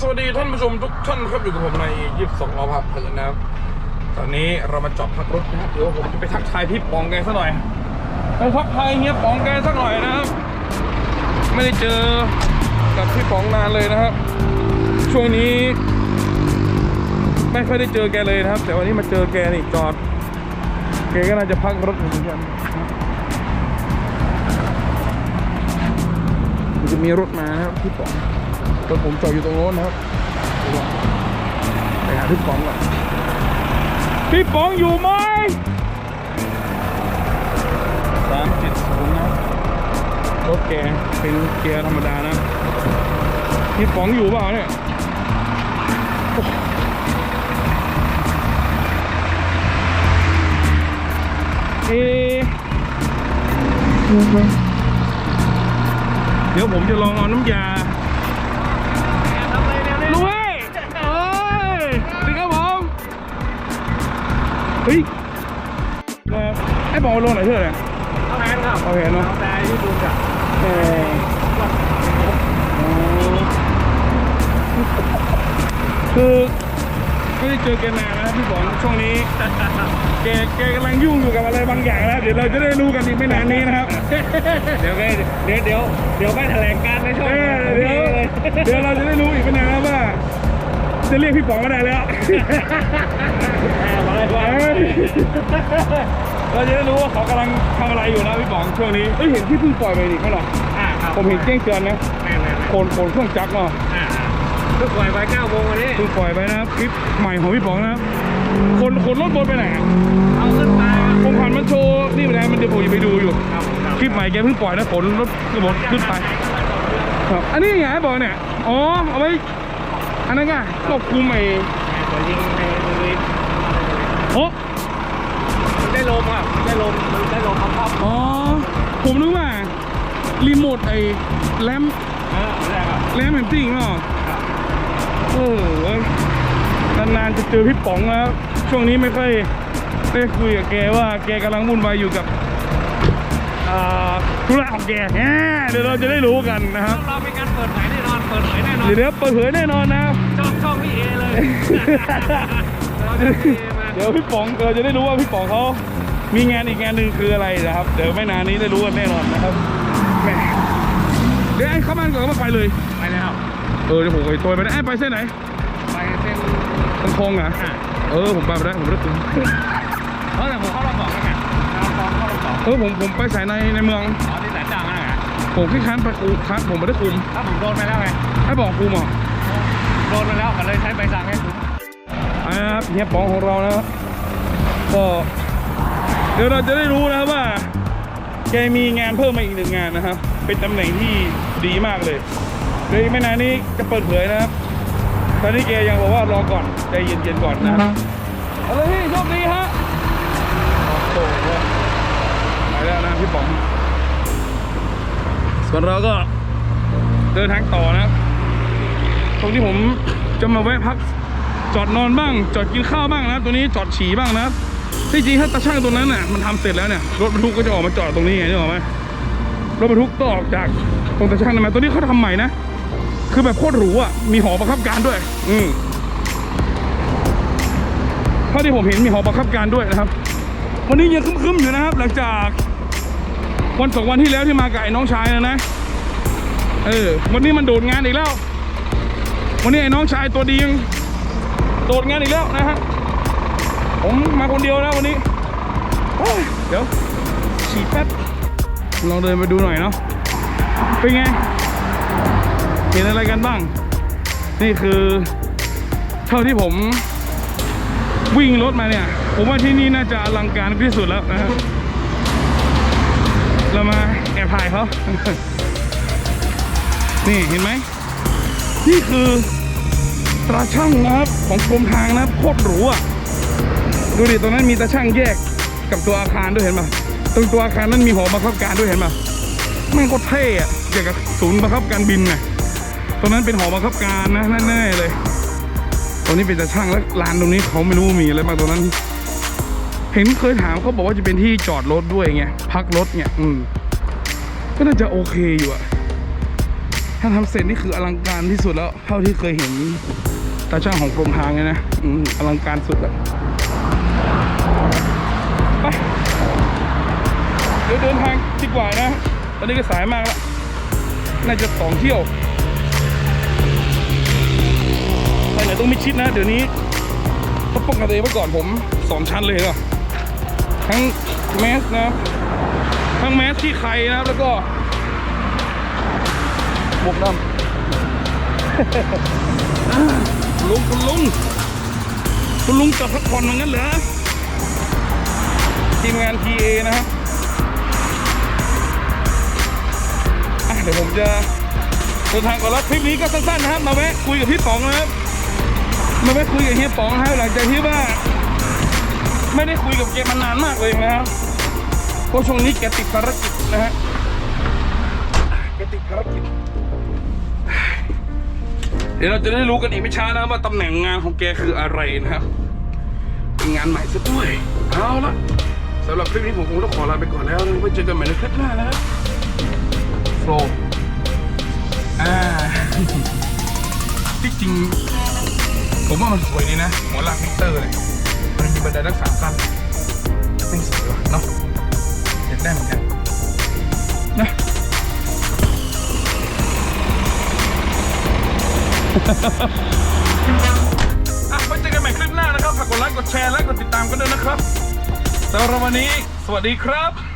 สวัสดีท่านผู้ชมทุกท่านครับอยู่กับผมในยี่สิบสองล้อพับเพลินนะครับ ตอนนี้เรามาจอดพักรถนะครับเดี๋ยวผมจะไปทักทายพี่ปองแกสักหน่อยไปทักทายเฮียปองแกสักหน่อยนะครับ ไม่ได้เจอกับพี่ปองนานเลยนะครับ ช่วงนี้ ไม่ค่อยได้เจอแกเลยนะครับ แต่วันนี้มาเจอแกนี่จอดแกก็น่าจะพักรถเหมือนกันจะมีรถมานะครับพี่ปอง รถผมจอดอยู่ตรงโน้นนะครับไปหาพี่ป๋องก่อนพี่ป๋องอยู่ไหมสามเจ็ดศูนย์นะรถแกเป็นเกียร์ธรรมดานะพี่ป๋องอยู่เปล่าเนี่ยเอเดี๋ยวผมจะลองเอาน้ำยา เฮ้ยนะครับไอ้บอกว่าลงไหนเท่าไหร่เอาแทนครับเอาเห็นเนาะเอาแต่ที่ดูจากเออคือไม่ได้เจอแกนานนะครับพี่บอลช่วงนี้แกแกกำลังยุ่งอยู่กับอะไรบางอย่างแล้วเดี๋ยวเราจะได้รู้กันอีกไม่นานนี้นะครับ เดี๋ยวไงเดี๋ยวเดี๋ยวเดี๋ยวไม่แถลงการในช่องเออเดี๋ยวเดี๋ยวเราจะได้รู้อีกไม่นานแล้วว่า จะเรียกพี่ป๋องก็ได้แล้ว มาเลยว่าเอ้ยเราจะได้รู้ว่าเขากำลังทำอะไรอยู่นะพี่ป๋องช่วงนี้เอ้ยเห็นที่เพิ่งปล่อยไปนี่เขาเหรออ่าครับผมเห็นแจ้งเตือนนะแม่แม่แม่โคนโคนเครื่องจักรเนาะอ่าเพิ่งปล่อยไปเก้าโมงวันนี้เพิ่งปล่อยไปนะครับคลิปใหม่ของพี่ป๋องนะครับคนคนรถบนไปไหนอะเอาขึ้นไปครับผมผ่านมาโชว์นี่ไปแล้วมันเดี๋ยวผมจะไปดูอยู่ ครับครับคลิปใหม่แกเพิ่งปล่อยนะขนรถกระบะขึ้นไป ครับ อันนี้ไงบอกเนี่ย อ๋อ เอาไว้ อันนั้นไงควบคุมไอ้ตัวยิงในมือ โอ้มันได้ลมครับได้ลมมันได้ลมพับพับ อ๋อ ผมนึกว่า รีโมทไอ้แรมเออได้ครับแรมแอนติ้งเนาะเออเว้ยนานๆจะเจอพี่ป๋องแล้วช่วงนี้ไม่ค่อยได้คุยกับแกว่าแกกำลังวุ่นวายอยู่กับอ่าธุระของแกแหมเดี๋ยวเราจะได้รู้กันนะครับเรามีการเปิดเผยแน่นอน เปิดเผยแน่นอน เดี๋ยวเดี๋ยวเปิดเผยแน่นอนนะครับช่องช่องพี่เอเลย เราจะพี่เอมาเดี๋ยวพี่ป๋องเราจะได้รู้ว่าพี่ป๋องเขามีงานอีกงานหนึ่งคืออะไรนะครับ เดี๋ยวไม่นานนี้ได้รู้กันแน่นอนนะครับแหมเดี๋ยวไอ้เข้าบ้านก่อนก็มาไปเลยไปแล้วเออเดี๋ยวผมไปตัวไปนะไอ้ไปเส้นไหนไปเส้นตรงคลองเหรออ่าเออผมไปไม่ได้ผมไม่ได้ตึงเออแต่ผมเข้ารอบสองแล้วไงเข้ารอบสองเข้ารอบสองเออผมผมไปสายในในเมืองอ๋อที่สายจางนั่นไงผมขี้ค้านไปคุมค้านผมไม่ได้คุมถ้าผมโดนไปแล้วไงไอ้บอกคุมอะโดนไปแล้วก็เลยใช้ใบสั่งให้ผม อ่าครับเฮียป๋องของเรานะครับก็เดี๋ยวเราจะได้รู้นะครับว่า แกมีงานเพิ่มมาอีกหนึ่งงานนะครับ เป็นตำแหน่งที่ดีมากเลยเดี๋ยวอีกไม่นานนี้จะเปิดเผยนะครับ ตอนนี้แกยังบอกว่ารอก่อนใจเย็นๆก่อนนะครับเอาเลยพี่โชคดีฮะโอ้โหไปแล้วนะพี่ป๋องส่วนเราก็เดินทางต่อนะครับตรงที่ผมจะมาแวะพัก จอดนอนบ้าง จอดกินข้าวบ้างนะตัวนี้จอดฉี่บ้างนะที่จริงถ้าตาช่างตรงนั้นน่ะมันทำเสร็จแล้วเนี่ยรถบรรทุกก็จะออกมาจอดตรงนี้ไงนึกออกไหมรถบรรทุกต้องออกจากตรงตาช่างนั่นมาตัวนี้เขาทำใหม่นะคือแบบโคตรหรูอะมีหอบังคับการด้วย อืมเท่าที่ผมเห็นมีหอบังคับการด้วยนะครับ วันนี้ยังคึ้มๆอยู่นะครับ หลังจากวันสองวันที่แล้วที่มากับไอ้น้องชายนะนะเออวันนี้มันโดดงานอีกแล้ว วันนี้ไอ้น้องชายตัวดียัง โดดงานอีกแล้วนะฮะ ผมมาคนเดียวนะวันนี้เดี๋ยวฉีดแป๊บลองเดินไปดูหน่อยเนาะ เป็นไง เห็นอะไรกันบ้าง นี่คือเท่าที่ผมวิ่งรถมาเนี่ย ผมว่าที่นี่น่าจะอลังการที่สุดแล้วนะครับเรามาแอบถ่ายเขา นี่เห็นไหม นี่คือ ตราช่างนะครับของกรมทางนะโคตรหรูอะดูดิตรงนั้นมีตาช่างแยกกับตัวอาคารด้วยเห็นปะตรงตัวอาคารนั้นมีหอบังคับการด้วยเห็นปะแม่งโคตรเท่อะอย่างกับศูนย์บังคับการบินไงตรงนั้นเป็นหอบังคับการนะแน่ๆเลยตรงนี้เป็นตาช่างแล้วลานตรงนี้เขาไม่รู้มีอะไรบ้างตรงนั้น เห็นเคยถามเขาบอกว่าจะเป็นที่จอดรถด้วยไงพักรถเนี่ยอืมก็น่าจะโอเคอยู่อะถ้าทำเสร็จนี่คืออลังการที่สุดแล้วเท่าที่เคยเห็นาช่างของกรมทางเลยนะอืมอลังการสุดอะไปเดี๋ยวเดินทางดีกว่านะ ตอนนี้ก็สายมากแล้ว น่าจะสองเที่ยวไปไหนต้องมิดชิดนะ เดี๋ยวนี้เขาป้องกันตัวเองไว้ก่อนผมสองชั้นเลยเหรอทั้งแมสนะ ทั้งแมสที่ใครนะแล้วก็หมวกดำ ลุงคุณลุงคุณลุงกลับพักผ่อนเหมือนกันเหรอทีมงาน TA นะครับเดี๋ยวผมจะเดินทางก่อนแล้วคลิปนี้ก็สั้นๆนะครับ มาแวะคุยกับพี่ป๋องนะครับ มาแวะคุยกับเฮียป๋องนะครับหลังจากที่ว่า ไม่ได้คุยกับแกมานานมากเลยนะครับเพราะช่วงนี้แกติดภารกิจนะฮะแกติดภารกิจ ดี๋ยวเราจะได้รู้กันอีกไม่ช้านะว่าตำแหน่งงานของแกคืออะไรนะครับเป็นงานใหม่ซะด้วยเอาละสำหรับคลิปนี้ผมคงต้องขอลาไปก่อนแล้วนะไว้เจอกันใหม่ในคลิปหน้านะโฟล์อ่าที่จริง ผมว่ามันสวยดีนะหัวลากมิเตอร์เลยมันมีบันไดรักษาขั้นเป็นสวยว่ะเนาะอยากได้เหมือนกันนะ อะไว้เจอกันใหม่คลิปหน้านะครับ ฝากกดไลค์ กดแชร์ และกดติดตามกันด้วยนะครับสำหรับวันนี้ สวัสดีครับ